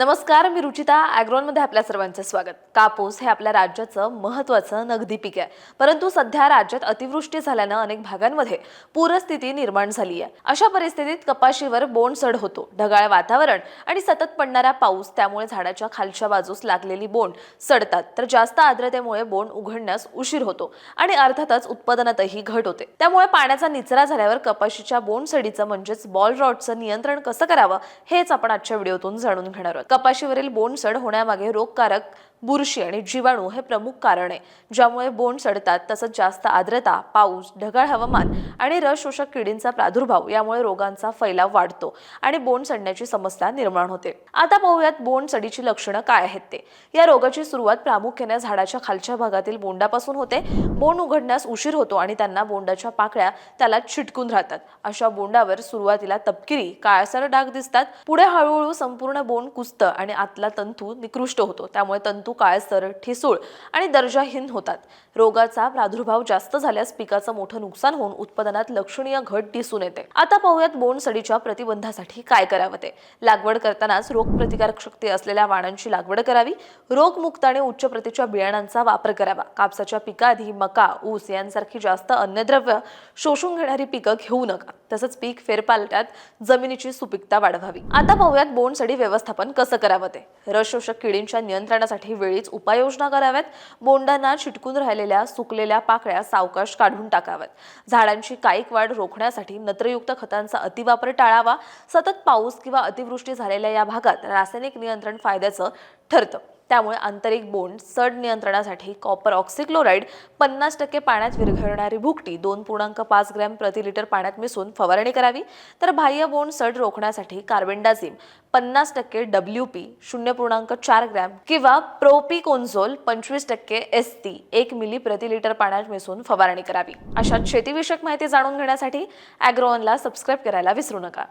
नमस्कार मी रुचिता ॲग्रोनमध्ये आपल्या सर्वांचं स्वागत. कापूस हे आपल्या राज्याचं महत्त्वाचं नगदी पीक आहे. परंतु सध्या राज्यात अतिवृष्टी झाल्यानं अनेक भागांमध्ये पूरस्थिती निर्माण झाली आहे. अशा परिस्थितीत कपाशीवर बोंडसड होतो. ढगाळ वातावरण आणि सतत पडणारा पाऊस त्यामुळे झाडाच्या खालच्या बाजूस लागलेली बोंड सडतात. तर जास्त आर्द्रतेमुळे बोंड उघडण्यास उशीर होतो आणि अर्थातच उत्पादनातही घट होते. त्यामुळे पाण्याचा निचरा झाल्यावर कपाशीच्या बोंडसडीचं म्हणजेच बॉल रॉडचं नियंत्रण कसं करावं हेच आपण आजच्या व्हिडिओतून जाणून घेणार आहोत. कपाशीवरील बोंडसड होण्यामागे रोगकारक बुरशी आणि जीवाणू हे प्रमुख कारण आहे. ज्यामुळे बोंड सडतात तसंच जास्त आर्द्रता पाऊस ढगाळ हवामान आणि रस शोषक किडींचा प्रादुर्भाव यामुळे रोगांचा फैलाव वाढतो आणि बोंड सडण्याची समस्या निर्माण होते. आता पाहूयात बोंड सडीची लक्षणं काय आहेत ते. या रोगाची सुरुवात प्रामुख्याने झाडाच्या खालच्या भागातील बोंडापासून होते. बोंड उघडण्यास उशीर होतो आणि त्यांना बोंडाच्या पाकळ्या त्याला छिटकून राहतात. अशा बोंडावर सुरुवातीला तपकिरी काळसर डाग दिसतात. पुढे हळूहळू संपूर्ण बोंड कुसतं आणि आतला तंतू निकृष्ट होतो. त्यामुळे तंतू काळसर ठिसूळ आणि दर्जाहीन होतात. रोगाचा प्रादुर्भाव जास्त झाल्यास पिकाचं मोठं नुकसान होऊन उत्पादनात लक्षणीय घट दिसून येते. आता पाहूयात बोंडसडीच्या प्रतिबंधासाठी काय करावं ते. लागवड करतानाच रोगप्रतिकारक शक्ती असलेल्या वाणांची लागवड करावी. रोगमुक्त आणि उच्च प्रतीच्या बियाणांचा वापर करावा. कापसाच्या पिकाआधी मका ऊस यांसारखी जास्त अन्नद्रव्य शोषून घेणारी पिकं घेऊ नका. तसंच पीक फेरपालट्यात जमिनीची सुपीकता वाढवावी. आता पाहूयात बोंडसडी व्यवस्थापन कसं करावं ते? रसशोषक किडींच्या नियंत्रणासाठी वेळीच उपाययोजना कराव्यात. बोंडांना चिटकून राहिलेल्या सुकलेल्या पाकळ्या सावकाश काढून टाकाव्यात. झाडांची कायिक वाढ रोखण्यासाठी नत्रयुक्त खतांचा अतिवापर टाळावा. सतत पाऊस किंवा अतिवृष्टी झालेल्या या भागात रासायनिक नियंत्रण फायद्याचं ठरतं. त्यामुळे आंतरिक बोंड सड नियंत्रणासाठी कॉपर ऑक्सिक्लोराईड पन्नास टक्के पाण्यात विरघळणारी भुकटी दोन पूर्णांक पाच ग्रॅम प्रति लिटर पाण्यात मिसळून फवारणी करावी. तर बाह्य बोंड सड रोखण्यासाठी कार्बेंडाझिम पन्नास टक्के डब्ल्यू पी शून्य पूर्णांक चार ग्रॅम किंवा प्रोपिकोन्झोल पंचवीस टक्के एस ती एक मिली प्रति लिटर पाण्यात मिसळून फवारणी करावी. अशा शेतीविषयक माहिती जाणून घेण्यासाठी अॅग्रोवनला सबस्क्राईब करायला विसरू नका.